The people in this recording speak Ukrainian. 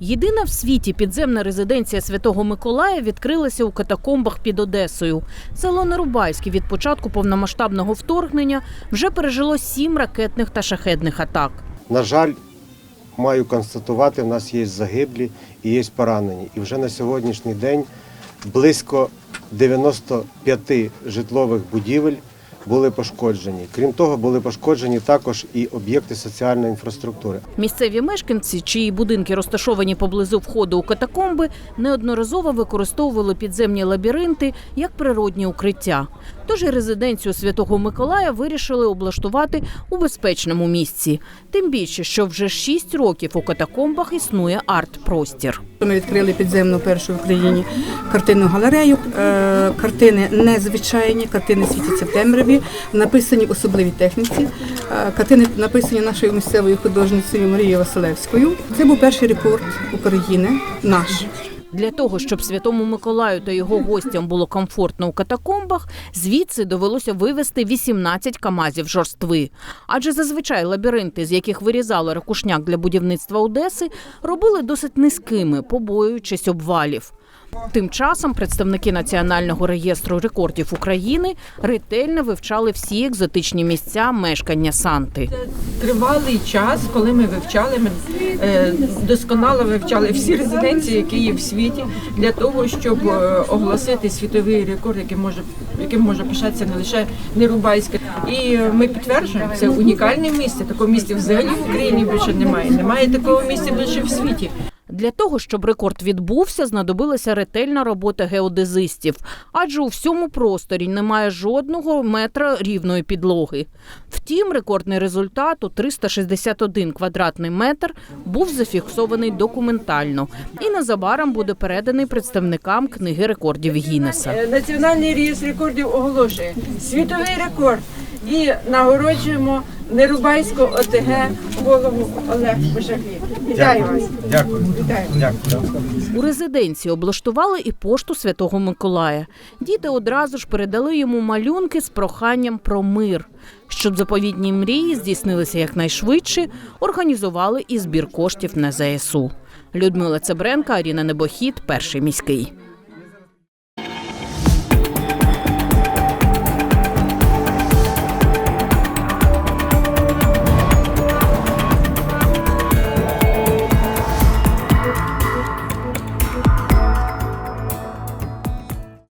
Єдина в світі підземна резиденція Святого Миколая відкрилася у катакомбах під Одесою. Село Нерубайське від початку повномасштабного вторгнення вже пережило сім ракетних та шахедних атак. На жаль, маю констатувати, в нас є загиблі і є поранені. І вже на сьогоднішній день близько 95 житлових будівель були пошкоджені. Крім того, були пошкоджені також і об'єкти соціальної інфраструктури. Місцеві мешканці, чиї будинки розташовані поблизу входу у катакомби, неодноразово використовували підземні лабіринти як природні укриття. Тож і резиденцію Святого Миколая вирішили облаштувати у безпечному місці. Тим більше, що вже шість років у катакомбах існує арт-простір. Ми відкрили підземну першу в Україні картинну галерею. Е, Картини незвичайні, картини світяться в темряві, написані в особливій техніці. Е, Картини написані нашою місцевою художницею Марією Василевською. Це був перший рекорд України наш. Для того, щоб Святому Миколаю та його гостям було комфортно у катакомбах, звідси довелося вивезти 18 камазів жорстви. Адже зазвичай лабіринти, з яких вирізали ракушняк для будівництва Одеси, робили досить низькими, побоюючись обвалів. Тим часом представники Національного реєстру рекордів України ретельно вивчали всі екзотичні місця мешкання Санти. тривалий час, коли ми вивчали, ми е, досконало вивчали всі резиденції, які є в світі, для того, щоб е, оголосити світовий рекорд, яким може яким може пишатися не лише Нерубайська. І е, ми підтверджуємо, це унікальне місце. Такого місця взагалі в Україні більше немає. Немає такого місця більше в світі. Для того, щоб рекорд відбувся, знадобилася ретельна робота геодезистів, адже у всьому просторі немає жодного метра рівної підлоги. Втім, рекордний результат у 361 квадратний метр був зафіксований документально і незабаром буде переданий представникам книги рекордів Гіннеса. Е, Національний реєстр рекордів оголошує світовий рекорд і нагороджуємо Нерубайську ОТГ голову Олег Божаглі. Вітаю вас. Дякую. Вітаю. Дякую. У резиденції облаштували і пошту Святого Миколая. Діти одразу ж передали йому малюнки з проханням про мир. Щоб заповідні мрії здійснилися якнайшвидше, організували і збір коштів на ЗСУ. Людмила Цебренка, Аріна Небохід, перший міський.